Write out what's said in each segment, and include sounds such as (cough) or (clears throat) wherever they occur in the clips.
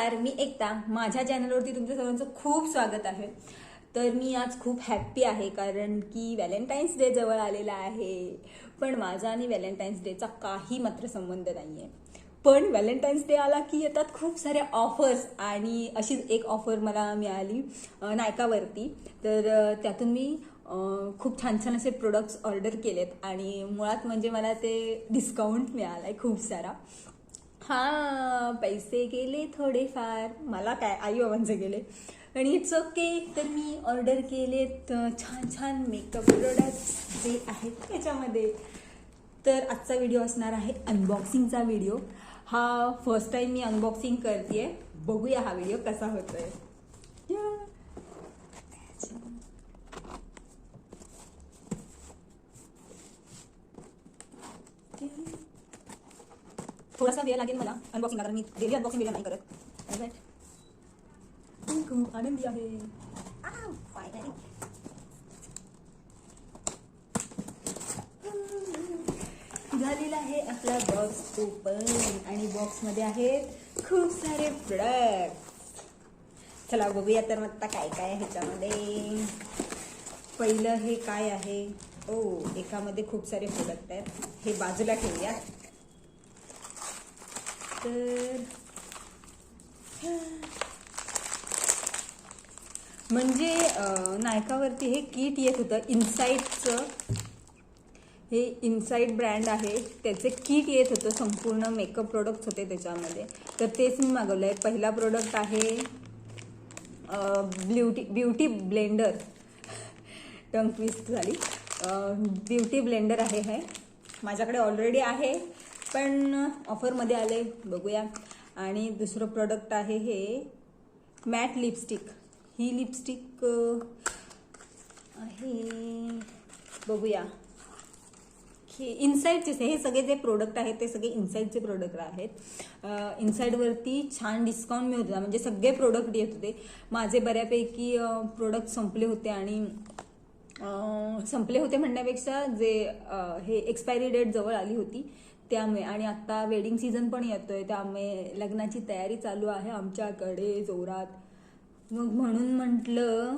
नमस्कार मी एकता. माझ्या चॅनलवरती तुमच्या सर्वांचं खूप स्वागत आहे. तर मी आज खूप हॅप्पी आहे कारण की व्हॅलेंटाईन्स डे जवळ आलेला आहे. पण माझा आणि व्हॅलेंटाईन्स डेचा काही मात्र संबंध नाही आहे पण व्हॅलेंटाईन्स डे आला की येतात खूप साऱ्या ऑफर्स आणि अशीच एक ऑफर मला मिळाली नायकावरती. तर त्यातून मी खूप छान छान असे प्रोडक्ट्स ऑर्डर केलेत आणि मुळात म्हणजे मला ते डिस्काउंट मिळाला आहे खूप सारा. हा पैसे गेले थोडेफार. मला काय आई बाबांचे गेले. आणि इट्स ओके तर मी ऑर्डर केलेत छान छान मेकअप प्रोडक्ट्स जे आहेत त्याच्यामध्ये. तर आजचा व्हिडिओ असणार आहे अनबॉक्सिंगचा व्हिडिओ हा फर्स्ट टाइम मी अनबॉक्सिंग करते बघूया हा व्हिडिओ कसा होतो आहे थोडासा वेळ लागेल मला. अनबॉक्सिंग कारण मी डेली अनबॉक्सिंग व्हिडिओ नाही करत. खूप आनंदी आहे. झालेला आहे आपला बॉक्स ओपन आणि बॉक्समध्ये आहेत खूप सारे प्रोडक्ट चला बघूया तर मग आता काय काय आहे ह्याच्यामध्ये. पहिलं हे काय आहे? ओ एकामध्ये खूप सारे प्रोडक्ट आहेत. हे बाजूला ठेवूया तर म्हणजे नायकावरती हे किट येत होतं. इन्साईटचं हे इन्साईट ब्रँड आहे. त्याचे किट येत होतं. संपूर्ण मेकअप प्रोडक्ट्स होते त्याच्यामध्ये. तर तेच मी मागवलं आहे पहिला प्रोडक्ट आहे beauty beauty blender tongue twist झाली. ब्युटी ब्लेंडर आहे हे. माझ्याकडे ऑलरेडी आहे. पण ऑफरमध्ये आले बघूया. आणि दुसरं प्रोडक्ट आहे हे मॅट लिपस्टिक ही लिपस्टिक आहे बघूया. हे इनसाईडचेच आहे हे सगळे जे प्रोडक्ट आहेत ते सगळे इनसाईडचे प्रोडक्ट आहेत. इनसाईडवरती छान डिस्काउंट मिळत होता. म्हणजे सगळे प्रोडक्ट येत होते. माझे बऱ्यापैकी प्रोडक्ट संपले होते आणि संपले होते म्हणण्यापेक्षा जे हे एक्सपायरी डेट जवळ आली होती त्यामुळे आणि आत्ता वेडिंग सीझन पण येतोय त्यामुळे लग्नाची तयारी चालू आहे आमच्याकडे जोरात. मग म्हणून म्हटलं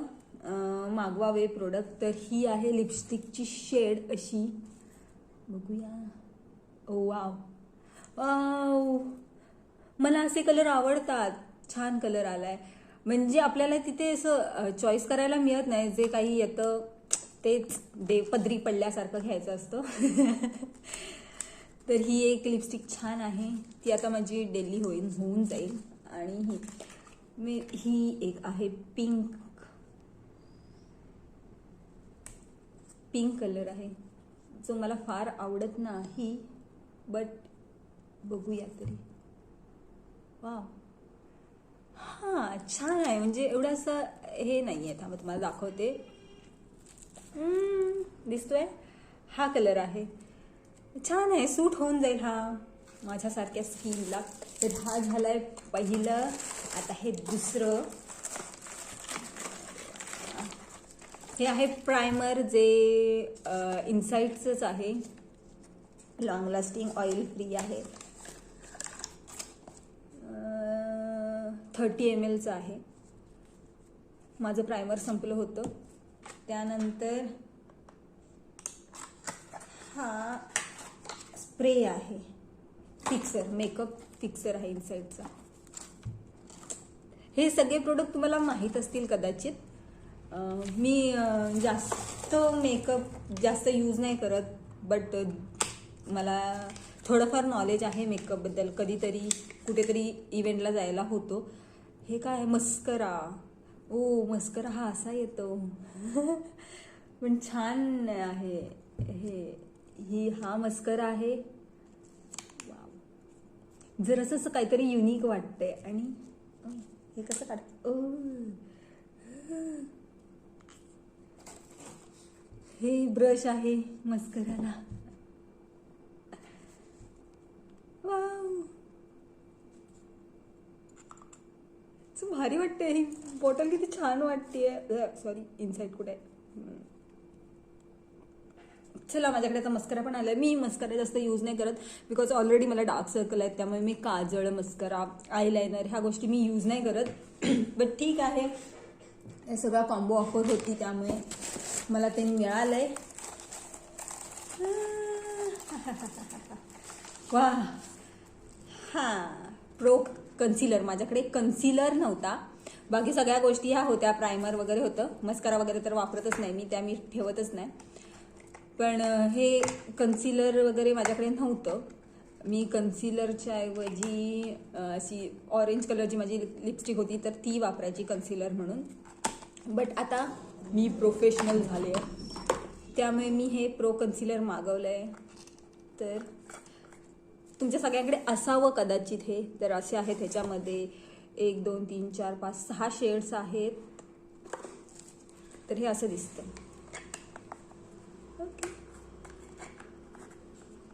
मागवावे प्रोडक्ट तर ही आहे लिपस्टिकची शेड अशी. बघूया. ओ वाव वाव मला असे कलर आवडतात. छान कलर आलाय. म्हणजे आपल्याला तिथे असं चॉईस करायला मिळत नाही. जे काही येतं तेच दे पदरी पडल्यासारखं घ्यायचं असतं. (laughs) तर ही एक लिपस्टिक छान आहे. ती आता माझी डेली होईल होऊन जाईल. आणि ही मी ही एक आहे पिंक पिंक कलर आहे. जो मला फार आवडत नाही बट बघूया तरी. वा हां छान आहे. म्हणजे एवढं असं हे नाही आहे थांबा तुम्हाला दाखवते. दिसतोय? हा कलर आहे. छान आहे सूट होऊन जाईल हा. माझ्यासारख्या स्किनला. तर हा झालाय पहिलं आता हे दुसरं. हे आहे प्रायमर जे इन्साईटचंच आहे. लॉंग लास्टिंग ऑइल फ्री आहे. थर्टी एम एलचं आहे. माझं प्रायमर संपलं होतं. त्यानंतर हा स्प्रे आहे. फिक्सर मेकअप फिक्सर आहे इनसाईडचा हे सगळे प्रोडक्ट तुम्हाला माहीत असतील कदाचित. मी जास्त मेकअप जास्त यूज नाही करत बट मला थोडंफार नॉलेज आहे मेकअपबद्दल कधीतरी कुठेतरी इव्हेंटला जायला होतो. हे काय मस्करा? ओ मस्करा हा असा येतो. (laughs) पण छान आहे. हे ही हा मस्कर आहे. वाव. जरासं असं काहीतरी युनिक वाटतंय आणि हे कसं काढ ओ हे ब्रश आहे मस्कराला. भारी वाटते ही बॉटल किती छान वाटते सॉरी इनसाइड कुठे? आहे? चला माझ्याकडे आता मस्करा पण आलाय. मी मस्करा जास्त यूज नाही करत बिकॉज ऑलरेडी मला डार्क सर्कल आहेत त्यामुळे मी काजळ मस्करा आयलायनर ह्या गोष्टी मी यूज नाही करत. (clears throat) बट ठीक आहे. हे सगळा कॉम्बो ऑफर होती त्यामुळे मला ते मिळालंय. वा हां. प्रो कन्सिलर माझ्याकडे कन्सिलर नव्हता. बाकी सगळ्या गोष्टी ह्या होत्या. प्रायमर वगैरे होतं. मस्करा वगैरे तर वापरतच नाही मी त्या मी ठेवतच नाही. पण हे कन्सिलर वगैरे माझ्याकडे नव्हतं. मी कन्सिलरच्या ऐवजी अशी ऑरेंज कलरची माझी लिपस्टिक होती तर ती वापरायची कन्सिलर म्हणून. बट आता मी प्रोफेशनल झाले आहे त्यामुळे मी हे प्रो कन्सिलर मागवलं आहे तर तुमच्या सगळ्यांकडे असावं कदाचित हे. तर असे आहेत ह्याच्यामध्ये एक दोन तीन चार पाच सहा शेड्स आहेत. तर हे असं दिसतं ओके.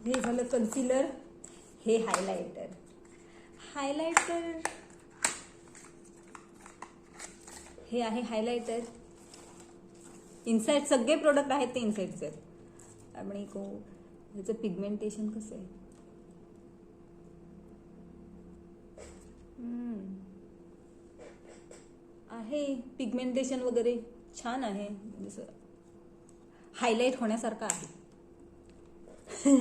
हे झालं कन्सिलर हे हायलायटर हायलायटर हे आहे हायलायटर इन्साईड सगळे प्रोडक्ट आहेत ते इन्साईडचे आहेत आणि को ह्याचं पिगमेंटेशन कसं आहे? आहे पिगमेंटेशन वगैरे. छान आहे. म्हणजे जसं हायलाईट होण्यासारखं आहे.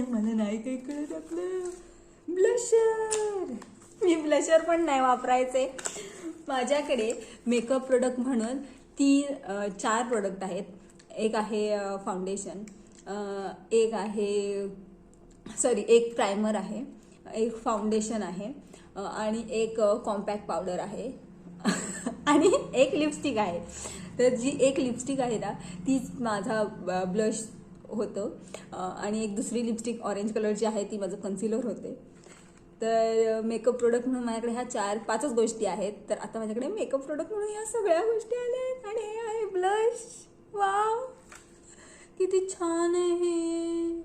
मला नाही काही कळत आपलं. ब्लशर. मी ब्लशर पण नाही वापरायचे. माझ्याकडे मेकअप प्रोडक्ट म्हणून तीन चार प्रोडक्ट आहेत. एक आहे फाउंडेशन. एक आहे सॉरी एक प्रायमर आहे. एक फाउंडेशन आहे. आणि एक कॉम्पॅक्ट पावडर आहे. (laughs) आणि एक लिपस्टिक आहे. तर जी एक लिपस्टिक आहे ना तीच माझा ब्लश होतं. आणि एक दुसरी लिपस्टिक ऑरेंज कलरची आहे ती माझं कन्सिलर होते. तर मेकअप प्रोडक्ट म्हणून माझ्याकडे ह्या चार पाचच गोष्टी आहेत. तर आता माझ्याकडे मेकअप प्रोडक्ट म्हणून ह्या सगळ्या गोष्टी आल्या आहेत आणि हे आहे ब्लश वाव किती छान आहे.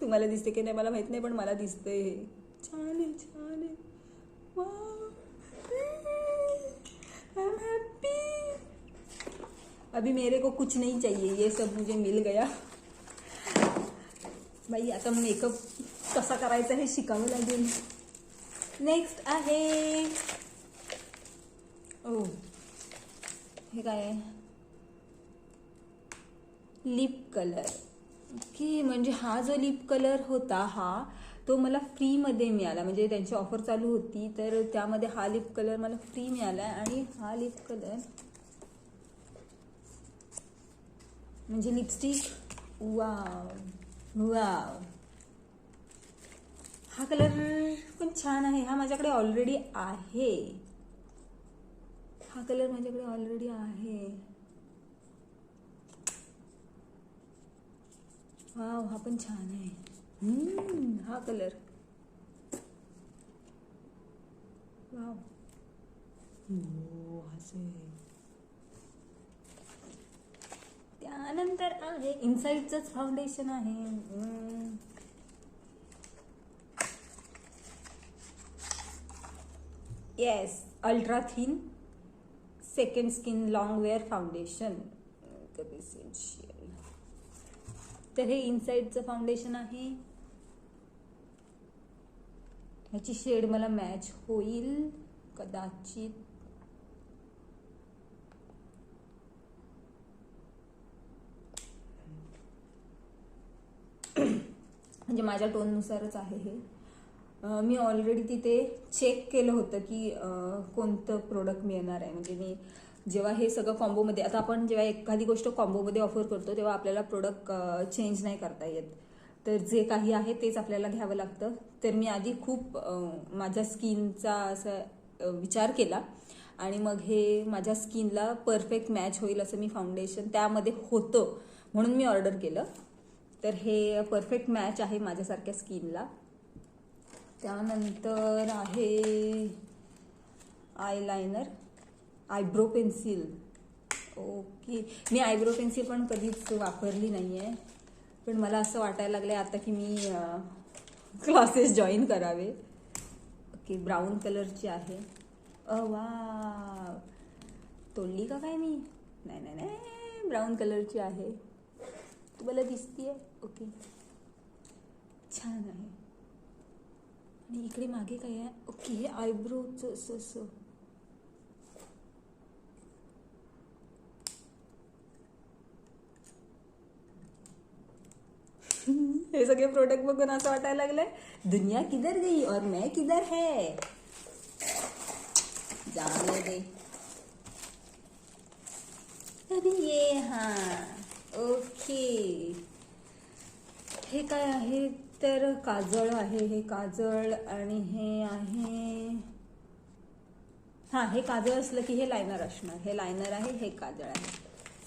तुम्हाला दिसते की नाही मला माहीत नाही पण मला दिसतंय. हे छान आहे. अभी मेरे को कुछ नहीं चाहिए ये सब मुझे मिल गया। बाई आता मेकअप कसा करायचा हे शिकावं लागेल. नेक्स्ट आहे. ओ हे काय आहे? लिप कलर ओके म्हणजे हा जो लिप कलर होता हा तो मला फ्रीमध्ये मिळाला. म्हणजे त्यांची ऑफर चालू होती तर त्यामध्ये हा लिप कलर मला फ्री मिळाला आणि हा लिप कलर म्हणजे लिपस्टिक वाव वाव हा कलर पण छान आहे. हा माझ्याकडे ऑलरेडी आहे. हा कलर माझ्याकडे ऑलरेडी आहे. वाव हा पण छान आहे. हा कलर वाव हो असं आहे त्यानंतर आहे इन्साईडचंच फाउंडेशन आहे. Yes ultra thin second skin long wear foundation तर हे इनसाइडचं फाउंडेशन आहे. ह्याची शेड मला मॅच होईल कदाचित. म्हणजे माझ्या टोननुसारच आहे हे. मी ऑलरेडी तिथे चेक केलं होतं की कोणतं प्रोडक्ट मिळणार आहे. म्हणजे मी जेव्हा हे सगळं कॉम्बोमध्ये आता आपण जेव्हा एखादी गोष्ट कॉम्बोमध्ये ऑफर करतो तेव्हा आपल्याला प्रोडक्ट चेंज नाही करता येत. तर जे काही आहे तेच आपल्याला घ्यावं लागतं. तर मी आधी खूप माझ्या स्किनचा असा विचार केला. आणि मग हे माझ्या स्किनला परफेक्ट मॅच होईल असं मी फाउंडेशन त्यामध्ये होतं म्हणून मी ऑर्डर केलं. तर हे परफेक्ट मॅच आहे माझ्यासारख्या स्किनला. त्यानंतर आहे आयलायनर आयब्रो पेन्सिल. ओके. मी आयब्रो पेन्सिल पण कधीच वापरली नाही आहे पण मला असं वाटायला लागलं आहे आता की मी क्लासेस जॉईन करावे. ओके ब्राऊन कलरची आहे. अ वा तोडली का काय मी? नाही नाही नाही. ब्राऊन कलरची आहे. तुम्हाला दिसतीये? ओके. छान आहे. आणि इकडे मागे काय आहे? ओके हे आयब्रोचं असं असं. हे सगळे प्रोडक्ट बघून असं वाटायला लागलंय. दुनिया किधर गई और मैं किधर है? जाने दे. अरे ये हा. ओके. हे काय आहे? तर काजळ आहे. हे काजळ आणि हे आहे. हा हे काजळ असलं की हे लायनर असणार. हे लायनर आहे हे काजळ आहे.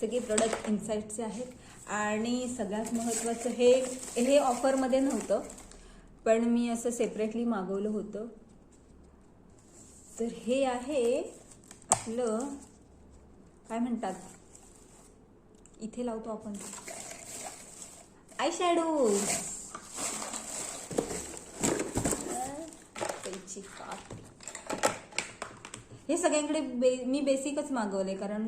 सगळे प्रोडक्ट इन्साईटचे आहेत. आणि सगळ्यात महत्त्वाचं हे हे ऑफरमध्ये नव्हतं पण मी असं सेपरेटली मागवलं होतं. तर हे आहे आपलं काय म्हणतात? इथे लावतो आपण. आय शॅडो हे सगळ्यांकडे बे मी बेसिकच मागवले कारण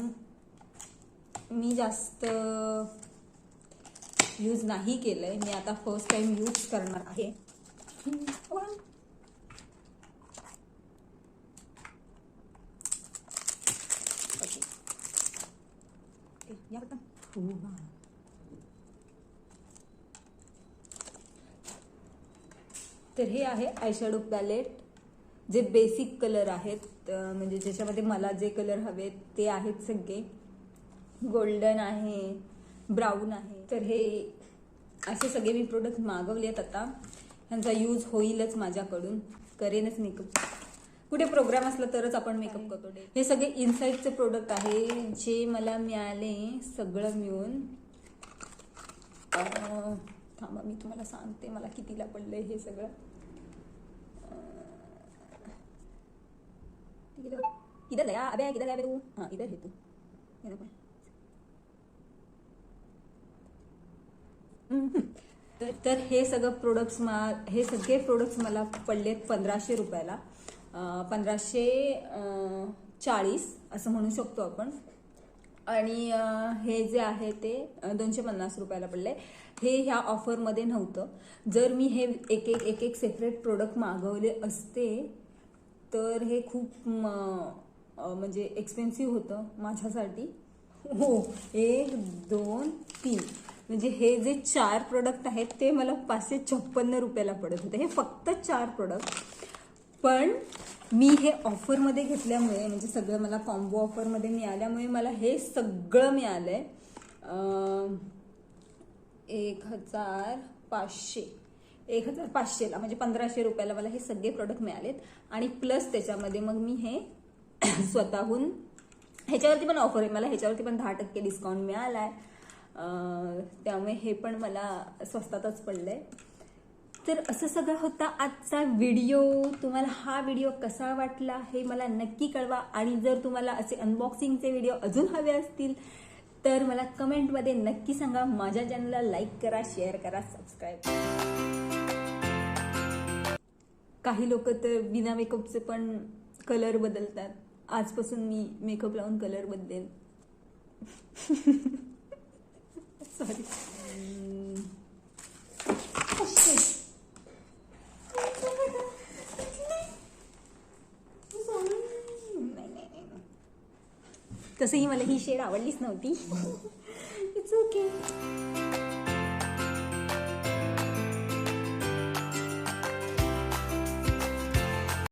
मी जास्त यूज नाही केलंय. मी आता फर्स्ट टाइम यूज करणार आहे. तर हे आहे आयशॅडो पॅलेट जे बेसिक कलर आहेत म्हणजे ज्याच्यामध्ये मला जे कलर हवेत ते आहेत सगळे. गोल्डन आहे. ब्राऊन आहे. तर हे असे सगळे मी प्रोडक्ट मागवले आहेत आता. ह्यांचा यूज होईलच माझ्याकडून. करेनच मेकअप कुठे प्रोग्राम असला तरच आपण मेकअप करतो. हे सगळे इनसाईडचे प्रोडक्ट आहे. जे मला मिळाले सगळं मिळून. थांबा मी तुम्हाला सांगते मला कितीला पडलंय हे सगळं. इधर इधर अबे किधर गया बे तू. हाँ इधर है तू. ये तर- तर हे सगळं प्रोडक्ट्स मा हे सगळे प्रोडक्ट्स मला पडलेत पंधराशे रुपयाला. पंधराशे चाळीस असं म्हणू शकतो आपण. आणि हे जे आहे ते दोनशे पन्नास रुपयाला पडले. हे ह्या ऑफरमध्ये नव्हतं. जर मी हे एक एक एक एक सेपरेट प्रोडक्ट मागवले असते तर हे खूप म्हणजे एक्सपेन्सिव्ह होतं माझ्यासाठी. हो एक दोन तीन. म्हणजे हे जे चार प्रोडक्ट आहेत ते मला पाचशे छप्पन्न रुपयाला पडत होते. हे फक्त चार प्रोडक्ट पण मी हे ऑफरमध्ये घेतल्यामुळे म्हणजे सगळं मला कॉम्बो ऑफरमध्ये मिळाल्यामुळे मला हे सगळं मिळालं आहे एक हजार पाचशे. एक हजार पाचशेला म्हणजे पंधराशे रुपयाला मला हे सगळे प्रोडक्ट मिळालेत. आणि प्लस त्याच्यामध्ये मग मी हे (clears throat) स्वतःहून ह्याच्यावरती पण ऑफर आहे. मला ह्याच्यावरती पण दहा टक्के डिस्काउंट मिळाला आहे त्यामुळे हे पण मला स्वस्तातच पडलंय. तर असं सगळं होता आजचा व्हिडिओ. तुम्हाला हा व्हिडिओ कसा वाटला हे मला नक्की कळवा. आणि जर तुम्हाला असे अनबॉक्सिंगचे व्हिडिओ अजून हवे असतील तर मला कमेंटमध्ये नक्की सांगा. माझ्या चॅनलला लाईक करा शेअर करा सबस्क्राईब काही लोक तर बिना मेकअपचे पण कलर बदलतात. आजपासून मी मेकअप लावून कलर बदलेन. (laughs) Oh, तसंही मला ही शेड आवडलीच नव्हती. (laughs) It's okay